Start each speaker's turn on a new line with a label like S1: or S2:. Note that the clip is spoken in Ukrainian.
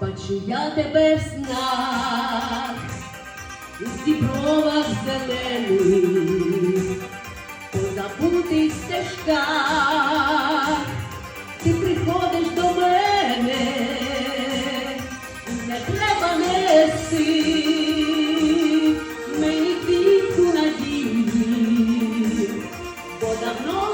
S1: бачу я тебе в снах, у дібровах зелених, по забутих стежках, ти приходиш до мене, не треба неси. Many people are dealing, but I'm not